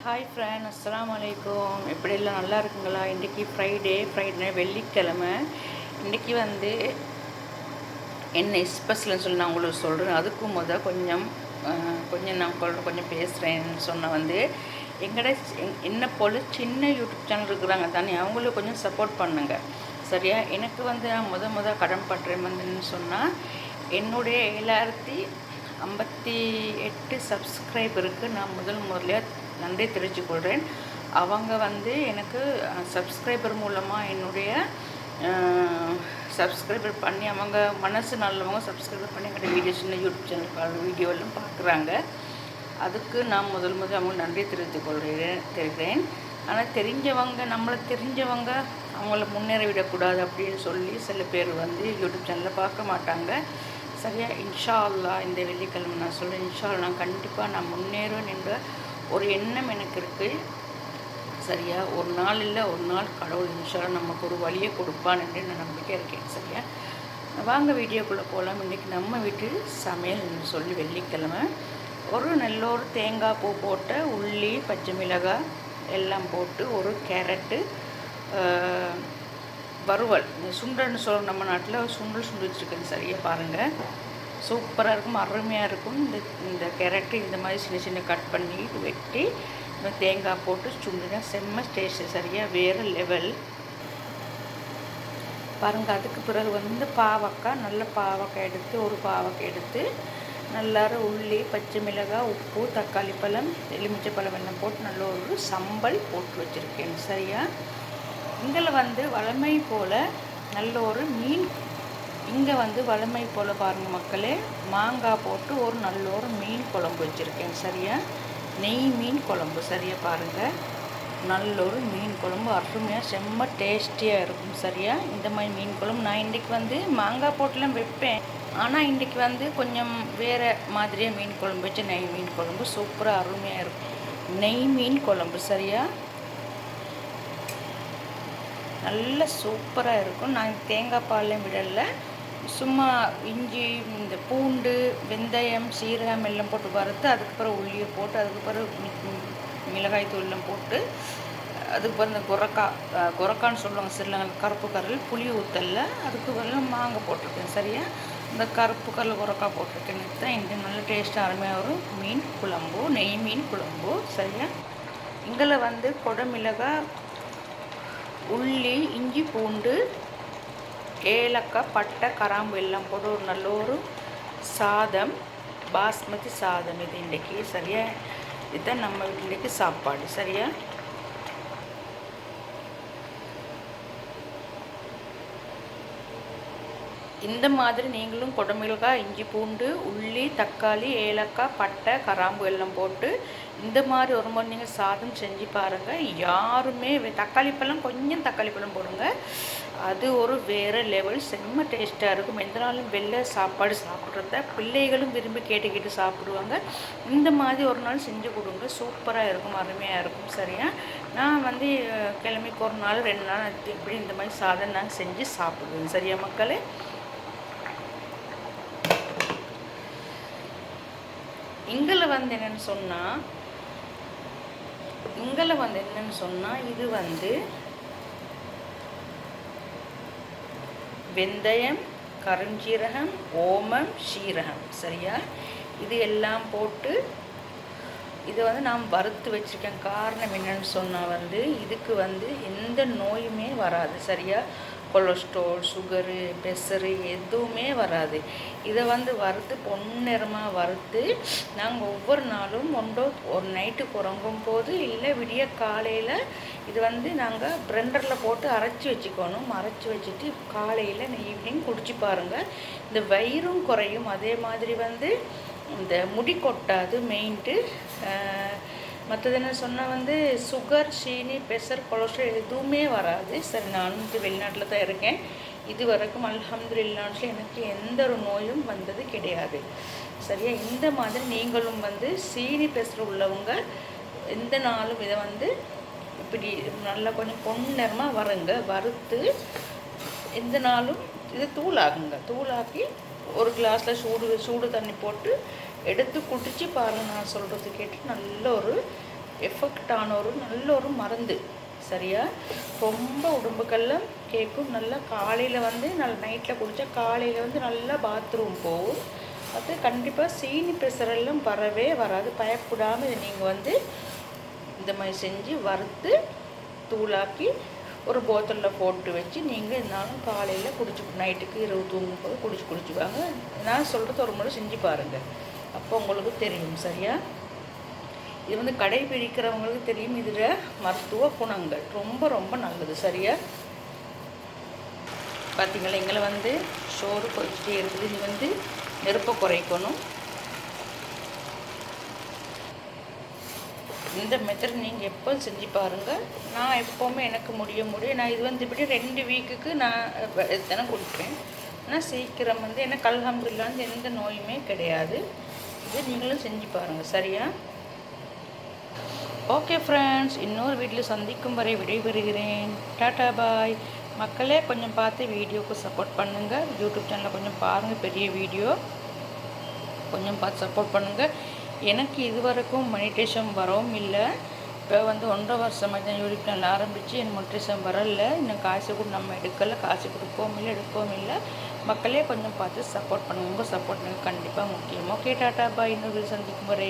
Hi friend அஸ்லாம் அலைக்கும் எப்படி எல்லாம் நல்லா இருக்குங்களா? இன்றைக்கி ஃப்ரைடே ஃப்ரைடே வெள்ளிக்கிழமை. இன்றைக்கி வந்து என்ன ஸ்பெஷல்னு சொல்லி நான் உங்களுக்கு சொல்கிறேன் அதுக்கும் முத கொஞ்சம் கொஞ்சம் நான் கொள்- கொஞ்சம் பேசுகிறேன்னு சொன்ன வந்து எங்கட என்ன போல் சின்ன யூடியூப் சேனல் இருக்கிறாங்க தானே அவங்களுக்கு கொஞ்சம் சப்போர்ட் பண்ணுங்க. சரியா? எனக்கு வந்து நான் முத முத கடன் பட்டுறேன் வந்துன்னு சொன்னால் என்னுடைய ஏழாயிரத்தி ஐம்பத்தி எட்டு சப்ஸ்கிரைபருக்கு நான் முதல் முதலியாக நன்றி தெரிவித்துக்கொள்கிறேன் அவங்க வந்து எனக்கு சப்ஸ்கிரைபர் மூலமாக என்னுடைய சப்ஸ்கிரைபர் பண்ணி அவங்க மனசு நல்லவங்க சப்ஸ்கிரைபர் பண்ணி என்னுடைய வீடியோ சின்ன யூடியூப் சேனல் வீடியோ எல்லாம் பார்க்குறாங்க அதுக்கு நான் முதல் முதல் அவங்க நன்றி தெரிவித்துக் கொள்கிறேன் தெரிகிறேன் ஆனால் தெரிஞ்சவங்க நம்மளை தெரிஞ்சவங்க அவங்கள முன்னேற விடக்கூடாது அப்படின்னு சொல்லி சில பேர் வந்து யூடியூப் சேனலில் பார்க்க மாட்டாங்க. சரியா? இன்ஷா அல்லா இந்த வெள்ளிக்கிழமை நான் சொல்கிறேன் இன்ஷா நான் கண்டிப்பாக நான் முன்னேறுவேன் என்ற ஒரு எண்ணம் எனக்கு இருக்குது சரியா? ஒரு நாள் இல்லை ஒரு நாள் கடவுள் இன்ஷாலும் நமக்கு ஒரு வழியை கொடுப்பான் என்று நான் நம்பிக்கை இருக்கேன். சரியா? வாங்க வீடியோக்குள்ளே போகலாம் இன்றைக்கி நம்ம வீட்டு சமையல்னு சொல்லி வெள்ளிக்கிழமை. ஒரு நல்ல ஒரு தேங்காய் பூ போட்ட உள்ளி பச்சை மிளகாய் எல்லாம் போட்டு ஒரு கேரட்டு வறுவல். சுண்டல்னு சொல்கிறோம் நம்ம நாட்டில் சுண்டல் சுண்டு வச்சுருக்கேன். சரியாக பாருங்கள் சூப்பராக இருக்கும் அருமையாக இருக்கும். இந்த இந்த கேரட்டு இந்த மாதிரி சின்ன சின்ன கட் பண்ணி வெட்டி தேங்காய் போட்டு சுண்டுனா செம்ம டேஸ்ட்டு சரியாக வேறு லெவல் பாருங்கள் அதுக்கு பிறகு வந்து பாவக்காய் நல்ல பாவக்காய் எடுத்து ஒரு பாவக்காய் எடுத்து நல்லார உள்ளி பச்சை மிளகாய் உப்பு தக்காளி பழம் எலுமிச்சை பழம் எல்லாம் போட்டு நல்ல ஒரு சம்பல் போட்டு வச்சுருக்கேன் சரியா? இங்கே வந்து வளமை போல் நல்ல ஒரு மீன் இங்கே வந்து வளமை போல் பாருங்கள் மக்களே. மாங்காய் போட்டு ஒரு நல்ல ஒரு மீன் குழம்பு வச்சுருக்கேன் சரியா? நெய் மீன் குழம்பு சரியா பாருங்கள் நல்ல ஒரு மீன் குழம்பு அருமையாக செம்ம டேஸ்டியாக இருக்கும் சரியா? இந்த மாதிரி மீன் குழம்பு நான் இன்றைக்கி வந்து மாங்காய் போட்டுலாம் வைப்பேன். ஆனால் இன்றைக்கி வந்து கொஞ்சம் வேறு மாதிரியாக மீன் குழம்பு வச்சு நெய் மீன் குழம்பு சூப்பராக அருமையாக இருக்கும். நெய் மீன் குழம்பு சரியா? நல்ல சூப்பராக இருக்கும். நான் தேங்காய் பாலையும் விடலை. சும்மா இஞ்சி இந்த பூண்டு வெந்தயம் சீரகம் எல்லாம் போட்டு வறுத்து அதுக்கப்புறம் உள்ளியை போட்டு அதுக்கப்புறம் மிளகாய் தூள்லாம் போட்டு அதுக்கப்புறம் இந்த குரக்கா கொரக்கான்னு சொல்லுவாங்க சிறுலங்க கருப்பு கரல் புளி ஊத்தல்ல அதுக்கு பிறகு மாங்காய் போட்டிருக்கேன் சரியா? இந்த கருப்பு கரல் குரக்கா போட்டிருக்கேன் தான் இங்கே நல்ல டேஸ்ட்டாக அருமையாக வரும். மீன் குழம்பு நெய் மீன் குழம்பு சரியா? இங்கே வந்து கொடமிளகாய் உள்ளி இஞ்சி பூண்டு ஏலக்காய் பட்டை கராம்பு எல்லாம் போட்டு ஒரு நல்ல ஒரு சாதம் பாஸ்மதி சாதம். இது இன்றைக்கி சரியா? இதுதான் நம்ம இன்றைக்கு சாப்பாடு. சரியா? இந்த மாதிரி நீங்களும் குடமிளகாய் இஞ்சி பூண்டு உள்ளி தக்காளி ஏலக்காய் பட்டை கராம்பு எல்லாம் போட்டு இந்த மாதிரி ஒரு முறை நீங்கள் சாதம் செஞ்சு பாருங்கள் யாருமே தக்காளி பழம் கொஞ்சம் தக்காளி பழம் போடுங்க. அது ஒரு வேறு லெவல் செம்ம டேஸ்ட்டாக இருக்கும். எந்த நாளும் வெளில சாப்பாடு சாப்பிட்றத பிள்ளைகளும் விரும்பி கேட்டு கேட்டு சாப்பிடுவாங்க. இந்த மாதிரி ஒரு நாள் செஞ்சு கொடுங்க. சூப்பராக இருக்கும் அருமையாக இருக்கும் சரியா? நான் வந்து கிழமைக்கு ஒரு நாள் ரெண்டு நாள் இப்படி இந்த மாதிரி சாதம் நான் செஞ்சு சாப்பிடுவேன் சரியா மக்களே? இங்கல வந்து என்னென்னு சொன்னால் இங்கல வந்து என்னன்னு சொன்னால் இது வந்து வெந்தயம் கருஞ்சீரகம் ஓமம் சீரகம். சரியா? இது எல்லாம் போட்டு இதை வந்து நான் வறுத்து வச்சுருக்கேன். காரணம் என்னன்னு சொன்னால் வந்து இதுக்கு வந்து எந்த நோயுமே வராது. சரியா? கொலஸ்ட்ரால் சுகரு ப்ரெஷரு எதுவுமே வராது. இதை வந்து வறுத்து பொன்னிறமாக வறுத்து நாங்கள் ஒவ்வொரு நாளும் ஒன்றோ ஒரு நைட்டுக்கு உறங்கும் போது இல்லை விடிய காலையில் இது வந்து நாங்கள் பிரெண்டரில் போட்டு அரைச்சி வச்சுக்கணும். அரைச்சி வச்சுட்டு காலையில் ஈவினிங் குடிச்சு பாருங்கள் இந்த வயிறும் குறையும். அதே மாதிரி வந்து இந்த முடி கொட்டாது மெயின்ட்டு மற்றது என்ன சொன்னால் வந்து சுகர் சீனி ப்ரெஷர் கொலஸ்ட்ரால் எதுவுமே வராது. சரி நான் வந்து வெளிநாட்டில் தான் இருக்கேன். இது வரைக்கும் அல்ஹம்துலில்லாஹ்ல எனக்கு எந்த ஒரு நோயும் வந்தது கிடையாது. சரியா? இந்த மாதிரி நீங்களும் வந்து சீனி ப்ரெஷர் உள்ளவங்க எந்த நாளும் இதை வந்து இப்படி நல்லா கொஞ்சம் பொன்னிறமாக வருங்க. வறுத்து எந்த நாளும் இது தூளாகுங்க. தூளாக்கி ஒரு கிளாஸில் சூடு சூடு தண்ணி போட்டு எடுத்து குடிச்சு பாருங்க நான் சொல்கிறது கேட்டு நல்ல ஒரு எஃபெக்டான ஒரு நல்ல ஒரு மருந்து. சரியா? ரொம்ப உடம்புக்கெல்லாம் கேட்கும் நல்லா காலையில் வந்து நல்ல நைட்டில் குடித்தா காலையில் வந்து நல்லா பாத்ரூம் போகும். அது கண்டிப்பாக சீனி ப்ரெஷர் எல்லாம் வரவே வராது. பயப்படாமல் இதை நீங்கள் வந்து இந்த மாதிரி செஞ்சு வறுத்து தூளாக்கி ஒரு போத்தலில் போட்டு வச்சு நீங்கள் இருந்தாலும் காலையில் குடிச்சு நைட்டுக்கு இரவு தூங்கும் போது குடிச்சு குடிச்சுவாங்க நான் சொல்கிறது ஒரு முறை செஞ்சு பாருங்கள் அப்போ உங்களுக்கு தெரியும் சரியா? இது வந்து கடைபிடிக்கிறவங்களுக்கு தெரியும். இதில் மருத்துவ குணங்கள். ரொம்ப ரொம்ப நல்லது சரியா? பார்த்தீங்களா எங்களை வந்து சோறு கொதிச்சுட்டே இருக்குது. இது வந்து நெருப்பை குறைக்கணும். இந்த மெத்தட் நீங்கள் எப்போ செஞ்சு பாருங்கள் நான் எப்போவுமே எனக்கு முடிய முடியும் நான் இது வந்து இப்படி ரெண்டு வீக்குக்கு நான் எத்தனை கொடுப்பேன். ஆனால் சீக்கிரம் வந்து எனக்கு வந்து எந்த நோயுமே கிடையாது. இது நீங்களும் செஞ்சு பாருங்கள் சரியா? ஓகே ஃப்ரெண்ட்ஸ் இன்னொரு வீட்டில் சந்திக்கும் வரை விடைபெறுகிறேன். டாட்டா பாய் மக்களே கொஞ்சம் பார்த்து வீடியோவுக்கு சப்போர்ட் பண்ணுங்கள் யூடியூப் சேனலில் கொஞ்சம் பாருங்கள் பெரிய வீடியோ. கொஞ்சம் பார்த்து சப்போர்ட் பண்ணுங்கள் எனக்கு இது வரைக்கும் மெடிடேஷன் வரவும் இல்லை. இப்போ வந்து ஒன்றரை வருஷமாக தான் யூடியூப் சேனல் ஆரம்பித்து என் முற்றிசம் வரல. இன்னும் காசு கூட நம்ம எடுக்கலை காசு கொடுப்போம் இல்லை எடுக்கவும் இல்லை. மக்களே கொஞ்சம் பார்த்து சப்போர்ட் பண்ணுங்கள் உங்கள் சப்போர்ட் எனக்கு கண்டிப்பாக முக்கியம். Okay tata bye. இன்னொரு சந்திக்கும் முறை